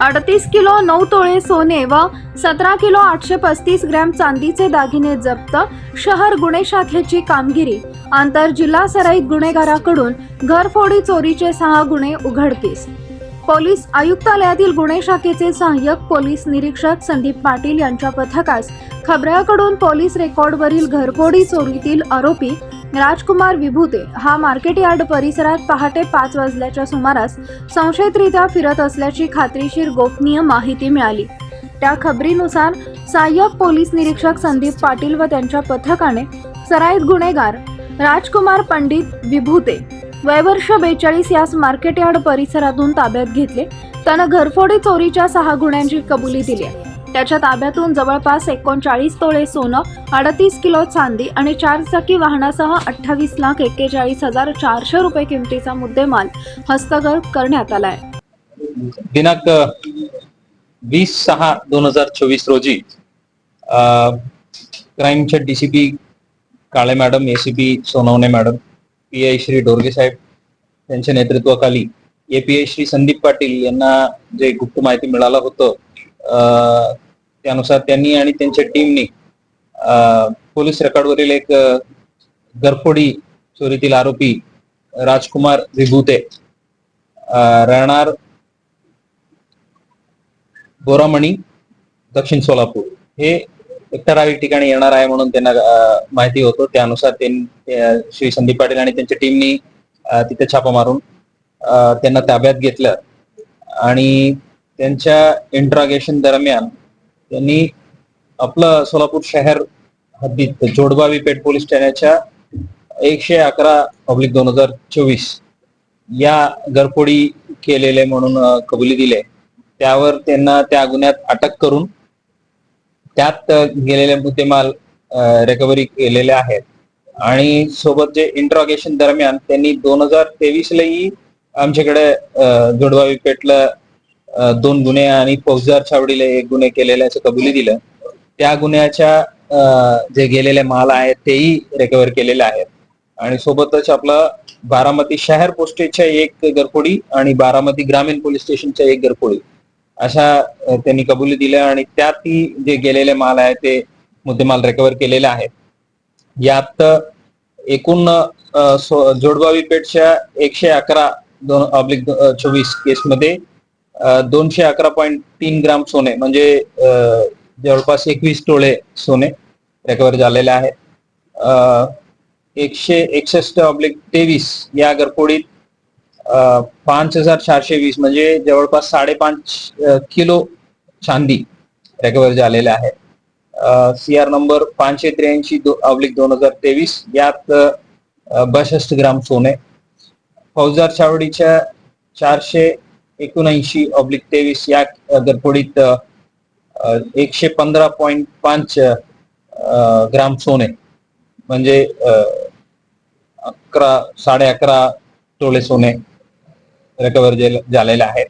अडतीस किलो नऊ तोळे सोने व सतरा किलो आठशे पस्तीस ग्रॅम चांदीचे दागिने जप्त शहर गुन्हे शाखेची कामगिरी. आंतर जिल्हा सराईत गुन्हेगाराकडून घरफोडी चोरीचे सहा गुन्हे उघडकीस. पोलीस आयुक्तालयातील गुन्हे शाखेचे सहाय्यक पोलीस निरीक्षक संदीप पाटील यांच्या पथकास खबऱ्याकडून पोलीस रेकॉर्डवरील घरफोडी चोरीतील आरोपी राजकुमार विभूते हा मार्केट यार्ड परिसरात पहाटे पाच वाजल्याच्या सुमारास संशयितरित्या फिरत असल्याची खात्रीशीर गोपनीय माहिती मिळाली. त्या खबरीनुसार सहाय्यक पोलीस निरीक्षक संदीप पाटील व त्यांच्या पथकाने सराईत गुन्हेगार राजकुमार पंडित विभूते वयवर्ष बेचाळीस यास मार्केट यार्ड परिसरातून ताब्यात घेतले. त्यानं घरफोडी चोरीच्या सहा गुन्ह्यांची कबुली दिली आहे. त्याच्या ताब्यातून जवळपास एकोणचाळीस तोळे सोनं अडतीस किलो चांदी आणि चार चाकी वाहनासह अठ्ठावीस लाख एक्केचाळीस हजार चारशे रुपये किमतीचा मुद्देमाल हस्तगत करण्यात आलाय. दिनांक वीस सहा दोन हजार चोवीस रोजी क्राईमच्या DCP Kale madam ACP Sonawane madam P I Shri Dorge साहेब त्यांच्या नेतृत्वाखाली A P I Shri Sandeep Patil यांना जे गुप्त माहिती मिळालं होतं त्यानुसार त्यांनी आणि त्यांच्या टीमनी पोलीस रेकॉर्डवरील एक घरफोडी चोरीतील आरोपी राजकुमार विभूते राहणार बोरामणी दक्षिण सोलापूर. हे एक ठराविक ठिकाणी येणार आहे म्हणून त्यांना माहिती होतं. त्यानुसार त्यांनी श्री संदीप पाटील आणि त्यांच्या टीमनी तिथे छापा मारून त्यांना ताब्यात घेतलं. आणि त्यांच्या इंट्रागेशन दरम्यान त्यांनी आपलं सोलापूर शहर हद्दीत जोडबावी पेठ पोलीस ठाण्याच्या एकशे अकरा पब्लिक दोन हजार चोवीस या घरफोडी केलेले म्हणून कबुली दिले. त्यावर त्यांना त्या गुन्ह्यात अटक करून त्यात गेलेले मुद्देमाल रिकव्हरी केलेले आहेत. आणि सोबत जे इंट्रॉगेशन दरम्यान त्यांनी दोन हजार तेवीसलाही आमच्याकडे जोडबावी पेठला दोन गुन्हे आणि फौजदार छावडीला एक गुन्हे केलेले असं कबुली दिलं. त्या गुन्ह्याच्या अ, जे गेलेले माल आहेत तेही रिकव्हर केलेले आहेत. आणि सोबतच आपलं बारामती शहर पोस्टेजच्या एक घरफोडी आणि बारामती ग्रामीण पोलीस स्टेशनच्या एक घरफोडी अशा त्यांनी कबुली दिल्या आणि त्यातही जे गेलेले माल आहे ते मुद्देमाल रिकव्हर केलेले आहेत. यात एकूण जोडबावी पेठच्या एकशे अकरा दोन ऑब्लिक चोवीस केसमध्ये दोनशे अकरा पॉईंट तीन ग्राम सोने म्हणजे जवळपास एकवीस टोळे सोने रेकवर झालेले आहेत. एकशे एकसष्ट ऑब्लिक तेवीस या घरफोडीत पाच हजार चारशे वीस म्हणजे जवळपास साडेपाच किलो चांदी रेकवर झालेले आहे सी आर नंबर पाचशे त्र्याऐंशी दो ऑब्लिक दोन हजार तेवीस यात बासष्ट ग्राम सोने. फौजदार चावडीच्या चारशे एकोणऐंशी ऑब्लिक तेवीस या घरफोडीत एकशे पंधरा पॉईंट पाच ग्राम सोने. म्हणजे अकरा साडे अकरा तोळे सोने रिकवर झालेले आहेत.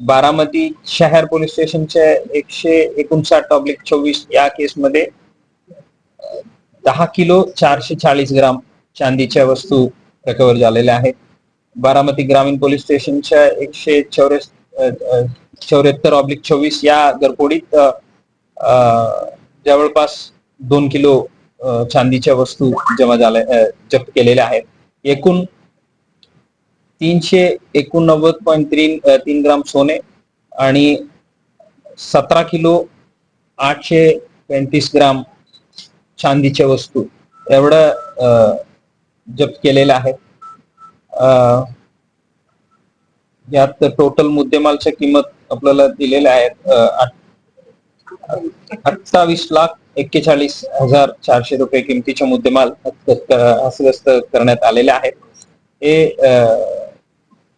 बारामती शहर पोलीस स्टेशनच्या एकशे एकोणसाठ ऑब्लिक चोवीस या केसमध्ये दहा किलो चारशे चाळीस ग्राम चांदीच्या वस्तू रिकवर झालेल्या आहेत. बारामती ग्रामीण पोलीस स्टेशनच्या एकशे चौऱ्यास चौऱ्याहत्तर ऑब्लिक चोवीस या घरफोडीत अ, जवळपास दोन किलो चांदीच्या वस्तू जमा झाल्या जप्त केलेल्या आहेत. एकूण तीनशे एकोणनव्वद पॉईंट तीन तीन ग्राम सोने आणि सतरा किलो आठशे पंचवीस ग्राम चांदीच्या वस्तू एवढं जप्त केलेलं आहे यात टोटल मुद्देमालच्या किंमत आपल्याला दिलेल्या आहेत अठ्ठावीस लाख एक्केचाळीस हजार चारशे रुपये किमतीचे मुद्देमाल हस्तगत हस्तगस्त करण्यात आलेले आहेत. हे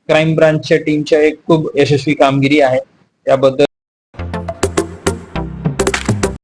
क्राईम ब्रांचच्या टीमच्या एक खूप यशस्वी कामगिरी आहे. त्याबद्दल